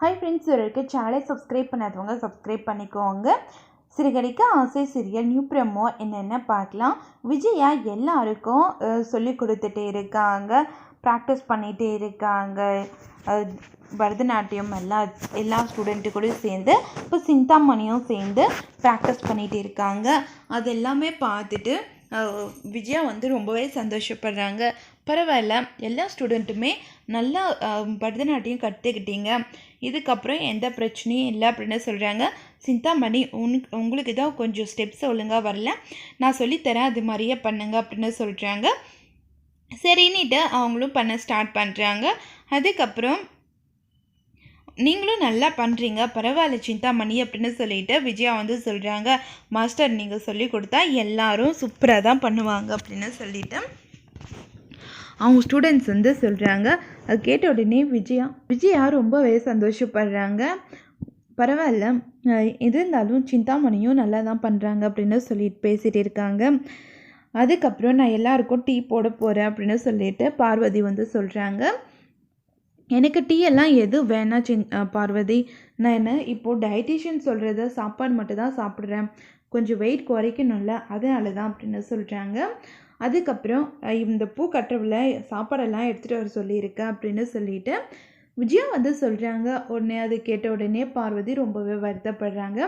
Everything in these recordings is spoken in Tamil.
ஹாய் ஃப்ரெண்ட்ஸ் இருக்க சேனலை சப்ஸ்கிரைப் பண்ணாதவங்க சப்ஸ்கிரைப் பண்ணிக்கோங்க. சிறுகடிக்க ஆசை சிறியல் நியூ ப்ரமோ என்னென்ன பார்க்கலாம். விஜயா எல்லாருக்கும் சொல்லி கொடுத்துட்டே இருக்காங்க. ப்ராக்டிஸ் பண்ணிகிட்டே இருக்காங்க. பரதநாட்டியம் எல்லா எல்லா ஸ்டூடெண்ட்டு கூட சேர்ந்து இப்போ சிந்தாமணியும் சேர்ந்து ப்ராக்டிஸ் பண்ணிகிட்டு இருக்காங்க. அது எல்லாமே பார்த்துட்டு விஜயா வந்து ரொம்பவே சந்தோஷப்படுறாங்க. பரவாயில்ல. எல்லா ஸ்டூடெண்ட்டுமே நல்லா பரதநாட்டியம் கற்றுக்கிட்டீங்க இதுக்கப்புறம் எந்த பிரச்சனையும் இல்லை அப்படின்னு சொல்கிறாங்க சிந்தாமணி உனக்கு உங்களுக்கு தான் கொஞ்சம் ஸ்டெப்ஸ் ஒழுங்காக வரல. நான் சொல்லித்தரேன் அது மாதிரியே பண்ணுங்க அப்படின்னு சொல்கிறாங்க சரின்னுட்டு அவங்களும் பண்ண ஸ்டார்ட் பண்ணுறாங்க அதுக்கப்புறம் நீங்களும் நல்லா பண்ணுறீங்க பரவாயில்ல சிந்தாமணி அப்படின்னு சொல்லிட்டு விஜயா வந்து சொல்கிறாங்க மாஸ்டர் நீங்கள் சொல்லி கொடுத்தா எல்லாரும் சூப்பராக தான் பண்ணுவாங்க அப்படின்னு சொல்லிவிட்டு அவங்க ஸ்டூடெண்ட்ஸ் வந்து சொல்கிறாங்க அது கேட்ட உடனே விஜயா விஜயா ரொம்பவே சந்தோஷப்படுறாங்க. பரவாயில்ல. எது இருந்தாலும் சிந்தாமணியும் நல்லா தான் பண்ணுறாங்க அப்படின்னு சொல்லிட்டு பேசிகிட்டு இருக்காங்க. அதுக்கப்புறம் நான் எல்லாருக்கும் டீ போட போகிறேன் அப்படின்னு சொல்லிட்டு பார்வதி வந்து சொல்கிறாங்க எனக்கு டீ எல்லாம் எது வேணாம் சின் பார்வதி. நான் என்ன இப்போது டயட்டிஷியன் சொல்கிறத சாப்பாடு மட்டும் தான் சாப்பிட்றேன். கொஞ்சம் வெயிட் குறைக்கணும்ல அதனால தான் அப்படின்னு சொல்கிறாங்க அதுக்கப்புறம் இந்த பூ கட்டவில் சாப்பாடெல்லாம் எடுத்துகிட்டு வர சொல்லியிருக்கேன் அப்படின்னு சொல்லிட்டு விஜயா வந்து சொல்கிறாங்க உடனே அது கேட்ட உடனே பார்வதி ரொம்பவே வருத்தப்படுறாங்க.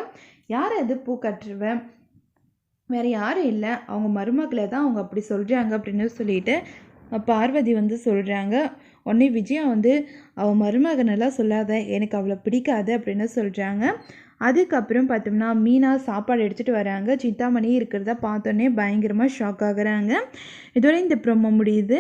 யார் அது பூ கட்டுருவ வேறு யாரும் இல்லை. அவங்க மருமகளை தான் அவங்க அப்படி சொல்கிறாங்க அப்படின்னு சொல்லிட்டு பார்வதி வந்து சொல்கிறாங்க உடனே விஜயா வந்து அவள் மருமகனெல்லாம் சொல்லாத எனக்கு அவளை பிடிக்காது அப்படின்னு சொல்கிறாங்க அதுக்கப்புறம் பார்த்தோம்னா மீனா சாப்பாடு எடுத்துகிட்டு வராங்க. சித்தாமணி இருக்கிறத பார்த்தோன்னே பயங்கரமாக ஷாக் ஆகுறாங்க. இதோட இந்த ப்ரோமோ முடியுது.